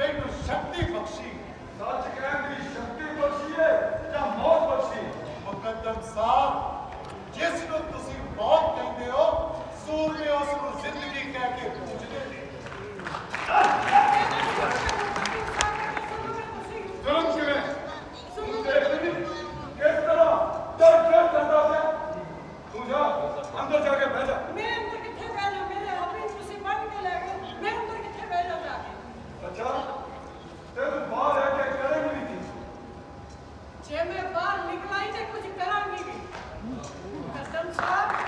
ਮੈਨੂੰ ਸ਼ਕਤੀ ਬਖਸ਼ੀ। ਸੱਚ ਕਹਿਣ ਦੀ ਸ਼ਕਤੀ ਬਖਸ਼ੀਏ ਜਾਂ ਮੌਤ ਬਖਸ਼ੀ? ਮੁਕੱਦਮ ਸਾਹਿਬ ਜਿਸ ਨੂੰ ਤੁਸੀਂ ਬਹੁਤ ਕਹਿੰਦੇ ਹੋ ਸੂਰਮੇ ਉਸ ਨੂੰ ਜ਼ਿੰਦਗੀ ਕਹਿ ਕੇ ਪੂਜਦੇ ਨੇ। ਜ਼ੁਲਮ ਕਿਵੇਂ? ਤੂੰ ਦੇਖ ਲਈ ਕਿਸ ਤਰ੍ਹਾਂ? ਦਰ ਦਰ ਕਰਦਾ ਪਿਆ। ਤੂੰ ਜਾ ਅੰਦਰ ਜਾ ਕੇ ਬਹਿ ਜਾ ਮੈਂ ਅੰਦਰ ਕਿੱਥੇ ਬਹਿ ਜਾ ਮੇਰੇ ਆਪੇ ਤੁਸੀਂ ਬੰਨ ਕੇ ਲੈ ਗਏ ਮੈਂ ਅੰਦਰ ਕਿੱਥੇ ਬਹਿ ਜਾ ਜਾ ਕੇ ਅੱਛਾ ਤੇ ਤੂੰ ਬਾਹਰ ਰਹਿ ਕੇ ਕਰੇਂਗੀ ਨਹੀਂ ਕੀ ਜੇ ਮੈਂ ਬਾਹਰ ਨਿਕਲਾਈ ਤੇ ਕੁਝ ਕਰਾਂਗੀ ਕਸਮ ਸਾਹਿਬ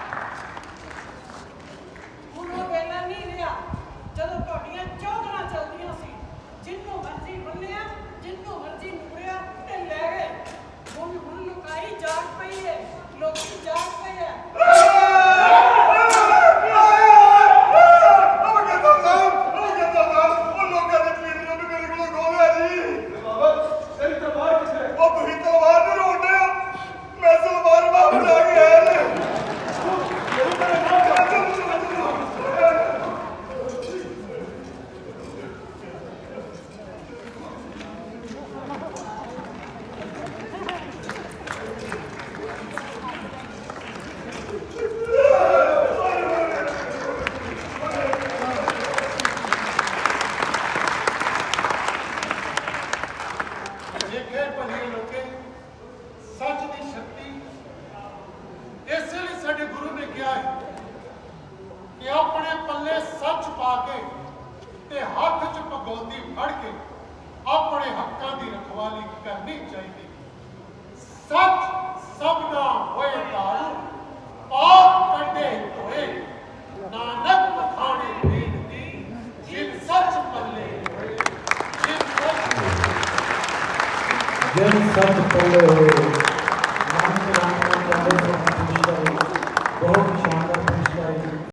ਦੀ ਸ਼ਕਤੀ। ਇਸੇ ਲਈ ਸਾਡੇ ਗੁਰੂ ਨੇ ਕਿਹਾ ਹੈ ਕਿ ਆਪਣੇ ਪੱਲੇ ਸੱਚ ਪਾ ਕੇ ਤੇ ਹੱਥ 'ਚ ਪਗੋਦੀ ਫੜ ਕੇ ਆਪਣੇ ਹੱਕਾਂ ਦੀ ਰਖਵਾਲੀ ਕਰਨੀ ਚਾਹੀਦੀ। ਸੱਚ ਸਭਨਾ ਹੋਏ ਤਾਰੂ, ਪਾਪ ਕੱਢੇ ਹੋਏ ਨਾਨਕ ਮਖਾਣੇ ਦੀਨ ਦੀ, ਜਿਨ ਸੱਚ ਪੱਲੇ ਹੋਏ, ਜਿਨ ਸੱਚ ਜਿਨ ਸੱਚ ਪੱਲੇ ਹੋਏ।